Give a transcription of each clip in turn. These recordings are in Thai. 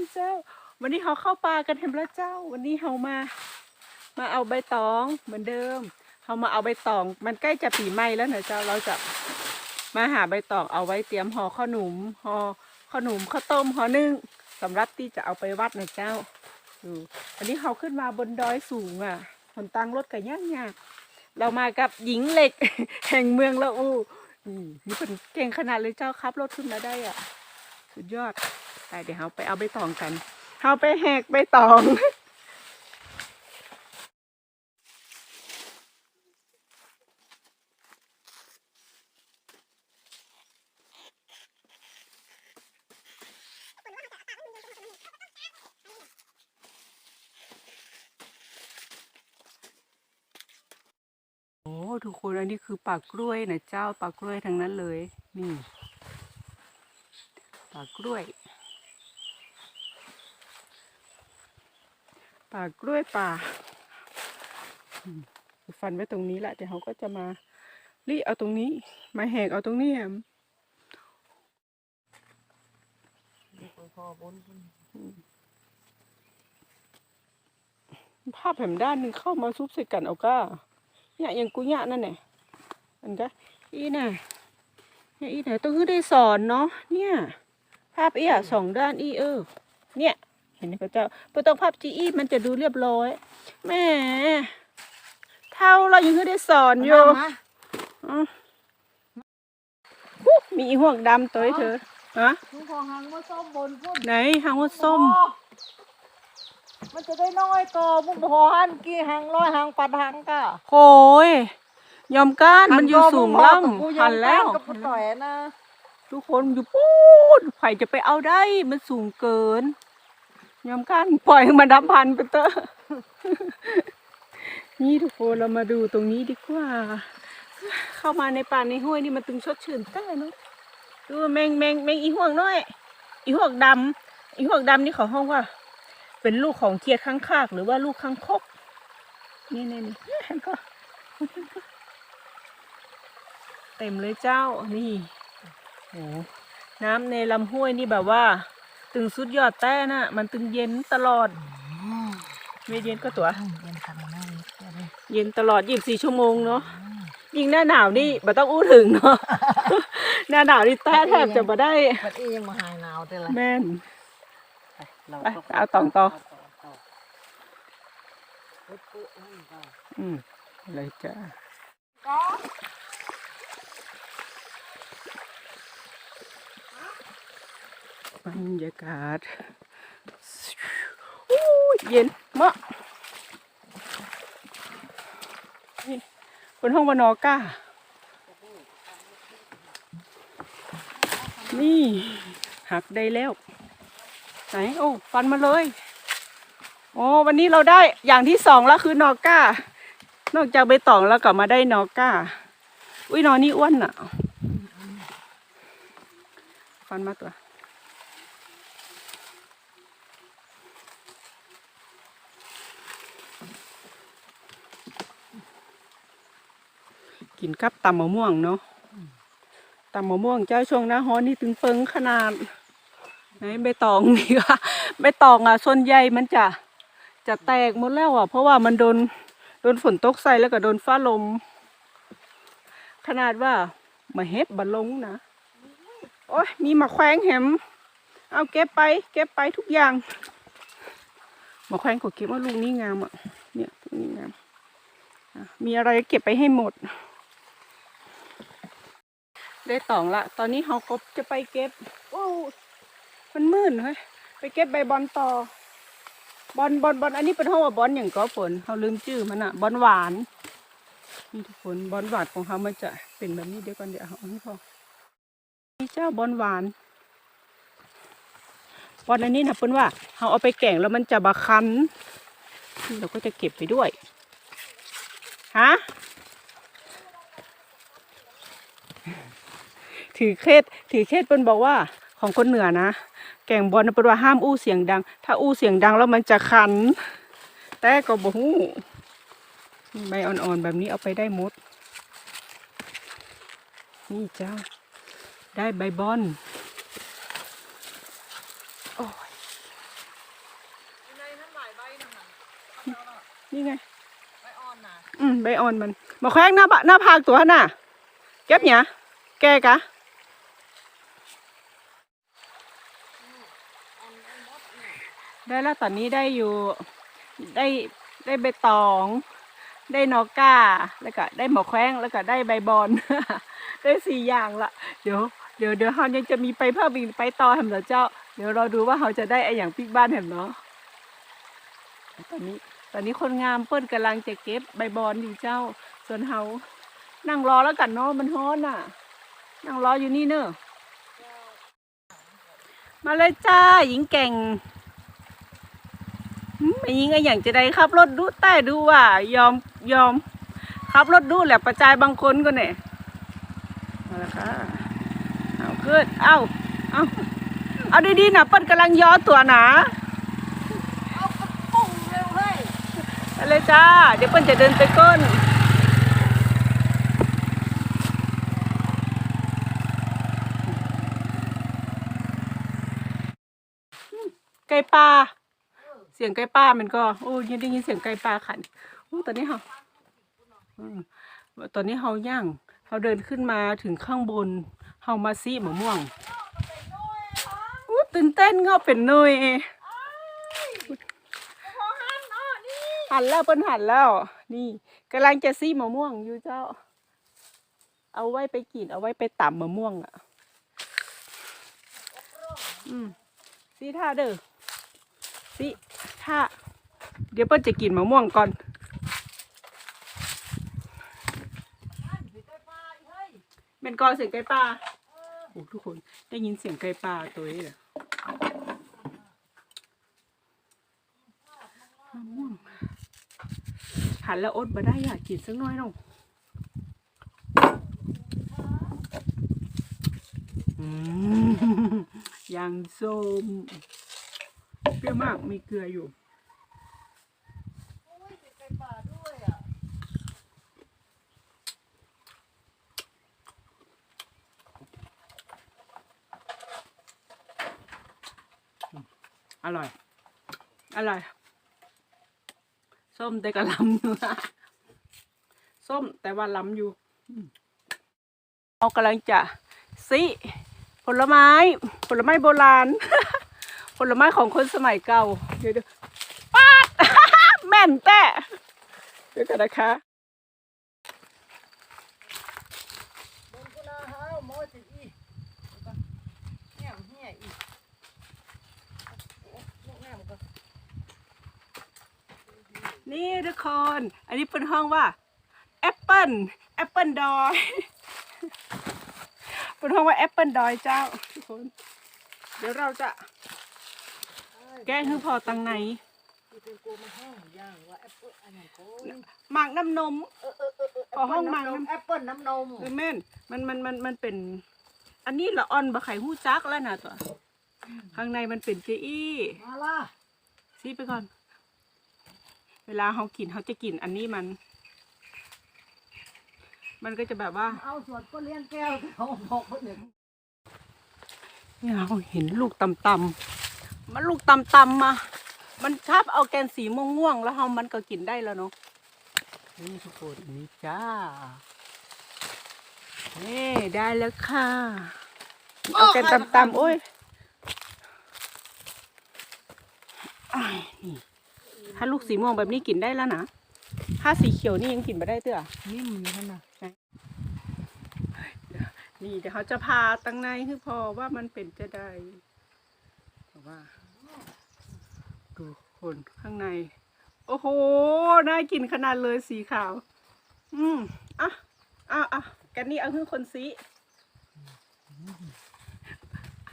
นเจ้า วันนี้เขาเข้าป่ากันเห็นแล้วเจ้า วันนี้เขามา มาเอาใบตองเหมือนเดิมเขามาเอาใบตอง มันใกล้จะปีใหม่แล้วนะเจ้าเราจะมาหาใบตองเอาไว้เตรียมห่อข้าวหนุ่มห่อข้าวหนุ่มข้าวต้มห่อนึ่งสำหรับที่จะเอาไปวัดนะเจ้าดูอันนี้เขาขึ้นมาบนดอยสูงอะหนตังรถกันยากยากๆเรามากับหญิงเหล็ก แห่งเมืองละอูอืมนี่เป็นเก่งขนาดเลยเจ้าครับรถขึ้นมาได้อะ สุดยอด ไปเดี๋ยวเราไปเอาใบตองกันเราไปแหกใบตองโอ้ทุกคนอันนี้คือปากกล้วยนะเจ้าปากกล้วยทั้งนั้นเลย นี่ปากกล้วย ป่ากล้วยป่า ฟันไว้ตรงนี้แหละเดี๋ยวเขาก็จะมารีเอาตรงนี้ มาแหกเอาตรงนี้แหมภาพแผ่มด้านหนึงเข้ามาซุบใส่กันเอาก้าเนี่ยอย่างกูเนี่ยนั่นแหละอันก็อีน่ะเนี่ยอีน่ะต้องคือได้สอนเนาะเนี่ย ภาพอีอะสองด้านอีเออ เนี่ย เห็นไหมพระเจ้าพระต้องภาพจีอีมันจะดูเรียบร้อยแหม่เท่าเรายังคือได้สอนอยู่อ๋อฮู้มีอีห่วงดำตัวให้เธอฮะมึงขอหังมาส้มบนพุ่นไหนหางว่าส้ม มันจะได้น้อยก็มึงพอหันกี่หังร้อยหังปัดหังก็โหยยอมก้านมันอยู่สูงล่ำหันแล้วกับผู้ต่อยนะทุกคนอยู่ปูดไผ่จะไปเอาได้มันสูงเกิน ยอมกันปล่อยมันดับพันไปเตอะนี่ทุกคนเรามาดูตรงนี้ดีกว่า เข้ามาในป่าในห้วยนี่มันตึงชดชื่นแต่เนาะดูแมงแมงแมงอีห่วงน้อย อีห่วงดำอีห่วงดำนี่เขาห้องว่า เป็นลูกของเขียดข้างคากหรือว่าลูกข้างคกนี่นี่นี่ก็เห็นก็เต็มเลยเจ้านี่โอ้น้ำในลำห้วยนี่แบบว่า ตึงสุดยอดแต้น่ะ มันตึงเย็นตลอด ไม่เย็นก็ตัว เย็นขนาดนั้นเย็นตลอดยี่สิบสี่ชั่วโมงเนาะยิ่งหน้าหนาวนี่บ่ต้องอู้ถึงเนาะหน้าหนาวนี่แต้แทบจะบ่ได้ปัดอียังมาหายหนาวแต่ละแม่นไปเอาต่องต่ออืมเลยจ้า บรรยากาศอู้ยเย็นมากนี่บนห้องบนอก้า นี่หักได้แล้วไหนโอ้ฟันมาเลย โอ้วันนี้เราได้อย่างที่สองแล้วคือนอก้า นอกจากใบตองแล้วก็มาได้นอก้า อุ้ยนอนี่อ้วนอะ ฟันมาตัว กินกับตำมะม่วงเนาะตำมะม่วงเจ้าช่วงหน้าฮ้อนนี่ถึงเฟิงขนาดไหนใบตองนี่ค่ะใบตองอะส่วนใหญ่มันจะจะแตกหมดแล้วอะ เพราะว่ามันโดนโดนฝนตกใส่แล้วก็โดนฟ้าลม ขนาดว่ามาเฮ็ดบัลลงนะโอ้ยมีมาแขวงแหมเอาเก็บไป เก็บไปทุกอย่างมาแขวงก็เก็บว่าลูกนี้งามอะเนี่ยลูกนี้งามอะมีอะไรเก็บไปให้หมด ได้ตองละ ตอนนี้เขาก็จะไปเก็บโอ้มันมืดเฮ้ยไปเก็บใบบอลต่อบอลบอลบอลอันนี้เป็นห้องว่าบอลอย่างก็ฝนเขาลืมชื่อมันอะบอลหวานนี่ทุกคนบอลหวานของเขามันจะเป็นแบบนี้เดี๋ยวก่อนเดี๋ยวเอาให้พอนี่เจ้าบอลหวานบอลอันนี้นะเพิ่อนว่าเขาเอาไปแกงแล้วมันจะบะคันเราก็จะเก็บไปด้วยฮะ ถือเคสถือเคสเป็นบอกว่าของคนเหนือนะ แก่งบอลเป็นว่าห้ามอู้เสียงดัง ถ้าอู้เสียงดังแล้วมันจะขัน แต่ก็บ่ฮู้ใบอ่อนๆแบบนี้เอาไปได้หมด นี่จ้า ได้ใบบอลโอ้ยนี่ไง ใบอ่อนนะอืม ใบอ่อนมันมาแข้งหน้าหน้าผากตัวน่ะ เก็บเนี่ยแกกะ ได้แล้วตอนนี้ได้อยู่ได้ได้ใบตอง ได้นอก้า แล้วก็ได้หมอแขวงแล้วก็ได้ใบบอนได้สี่อย่างละเดี๋ยวเดี๋ยวเดี๋ยวเรายังจะมีไปเพิ่มอีกไปต่อแหมเหรอเจ้า เดี๋ยวเราดูว่าเราจะได้ไออย่างปิกบ้านแหมเนาะตอนนี้ตอนนี้คนงามเปิ้นกำลังจะเก็บใบบอนอยู่เจ้า ส่วนเฮานั่งรอแล้วกันเนาะมันฮ้อนอะ นั่งรออยู่นี่เนอะมาเลยจ้าหญิงเก่ง หืมไอ้หญิงไอ้อย่างจะได้ขับรถดูใต้ดูว่า ยอมยอมขับรถดูแหละประจายบางคนก็เนี่ยมาแล้วค่ะเอาขึ้นเอาเอาเอาดีๆนะเปิ้นกำลังย่อตัวหนาเอากระปุ้งเร็วเฮ้ยไปเลยจ้า เดี๋ยวเปิ้นจะเดินไปก้นไก่ป่า เสียงไก่ป่ามันก็โอ้ยยังได้ยินเสียงไก่ป่าขันโอ้ตอนนี้เฮาตอนนี้เฮาย่างเฮาเดินขึ้นมาถึงข้างบนเฮามาซีมะม่วงอู้ตื่นเต้นเงาเป็นเนยหันแล้วเปิ้นหันแล้ว นี่กำลังจะซีมะม่วงอยู่เจ้า เอาไว้ไปกินเอาไว้ไปตำมะม่วงอะ อืมสิท่าเด้อ สิท่าเดี๋ยวเปิ้ลจะกินมะม่วงก่อน เป็นกอเสียงไก่ป่าโอ้ทุกคนได้ยินเสียงไก่ป่าตัวนี้เหรอมะม่วงหันแล้วอดมาได้อยากกินสักหน้อยหน้องอืมยังส้ม รี้ยวมาก มีเกลืออยู่โอ้ยติดไก่ป่าด้วยอะอร่อย อร่อย ส้มแต่ก็ล้ำอยู่ส้มแต่ว่าล้ำอยู่อืมเรากำลังจะซิผลไม้ ผลไม้โบราณ ผลไม้ของคนสมัยเก่า เดี๋ยวดี๋ยวปาดแม่นแต่เดี๋ยวกันนะคะบนกุนาฮาวมอสิอีเงี้ยเหี้ยอีโอ้ลูกแง่มันก็นี่ทุกคน อันนี้เป็นห้องว่าแอปเปิลแอปเปิลดอยเป็นห้องว่าแอปเปิลดอยเจ้าทุกคน เดี๋ยวเราจะ แกงคือพอตังในที่เป็นกูมาห้องย่างว่าแอปเปิ้ลอันไหนโอ้ยหมากน้ำนมพอห้องมังแอปเปิ้ลน้ำนมเออแม่นมันมันมันมันเป็น อันนี้ละอ่อนบะไข่หู้จักแล้วนะตัว ข้างในมันเป็นเจอี้มาล่ะซีไปก่อน เวลาเขากินเขาจะกินอันนี้มัน มันก็จะแบบว่า เอาสวดก็เลี้ยงแก้วเขาบอกคนหนึ่งเนี่ยเราเห็นลูกตำตำๆ มันลูกตำตำๆมา มันชอบเอาแกนสีม่วงม่วงๆแล้วเฮามันก็กินได้แล้วเนาะนี่ทุกคนนี่จ้าเน่ได้แล้วค่ะ เอาแกนตำตำๆโอ้ยอ้ายนี่ถ้าลูกสีม่วงแบบนี้กินได้แล้วนะ ถ้าสีเขียวนี่ยังกินไม่ได้เตื้อนิ่มอยู่นั่นน่ะนี่เดี๋ยวเขาจะพาตั้งในคือพอว่ามันเป็นจะได้แต่ ว่า ดูคนข้างใน โอ้โห น่ากินขนาดเลยสีขาว อืมอะอะอะกันนี่เอาคือคนซี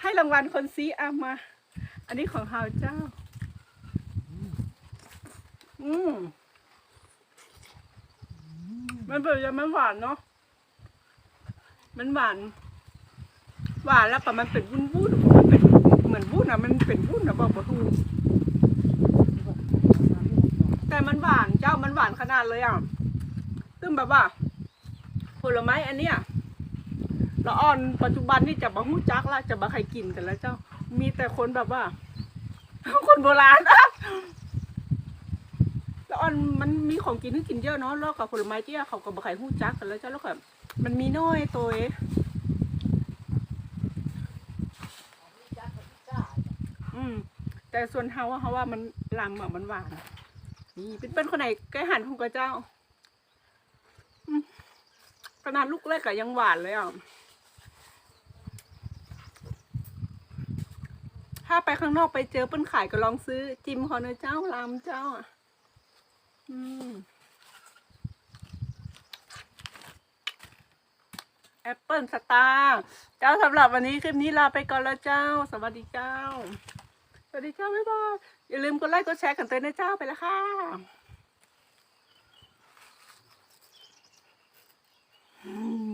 ให้รางวัลคนซีอะมา อันนี้ของเฮาเจ้า อืมมันเป็นยังมันหวานเนาะ มันหวาน หวานแล้วแต่มันเป็นวุ้นวุ้นมันเป็น อนวุ้นอะมันเป็นวุ้นอะบอกบ่ถูกแต่มันหวานเจ้ามันหวานขนาดเลยอะซึ่งแบบว่า ผลไม้อันเนี้ยละอ่อนปัจจุบันนี่จะบ่ฮู้จักละจะบ่ใครกินกันแล้วเจ้า มีแต่คนแบบว่า คนโบราณอะแล้วออนมันมีของกินให้กินเยอะเนาะแล้วกับผลไม้ที่เขากับไข่หูจักกันแล้วเจ้าแล้วก็มันมีน้อยตัวเอง จักกับจ้า อืม แต่ส่วนเฮาอะเฮาว่ามันลำอะมันหวาน นี่เป็นเป็นคนไหนแกหันของกระเจ้าอืมขนาดลูกเล็กอะยังหวานเลยอะถ้าไปข้างนอกไปเจอเปิ้นขายก็ลองซื้อ จิมเขาเนอเจ้าลำเจ้าอะอืมแอปเปิลสตาร์ เจ้าสำหรับวันนี้คลิปนี้ลาไปก่อนแล้วเจ้า สวัสดีเจ้า สวัสดีเจ้าบ๊ายบาย อย่าลืมกดไลค์กดแชร์กันเตือนนะเจ้าไปละค่ะอืม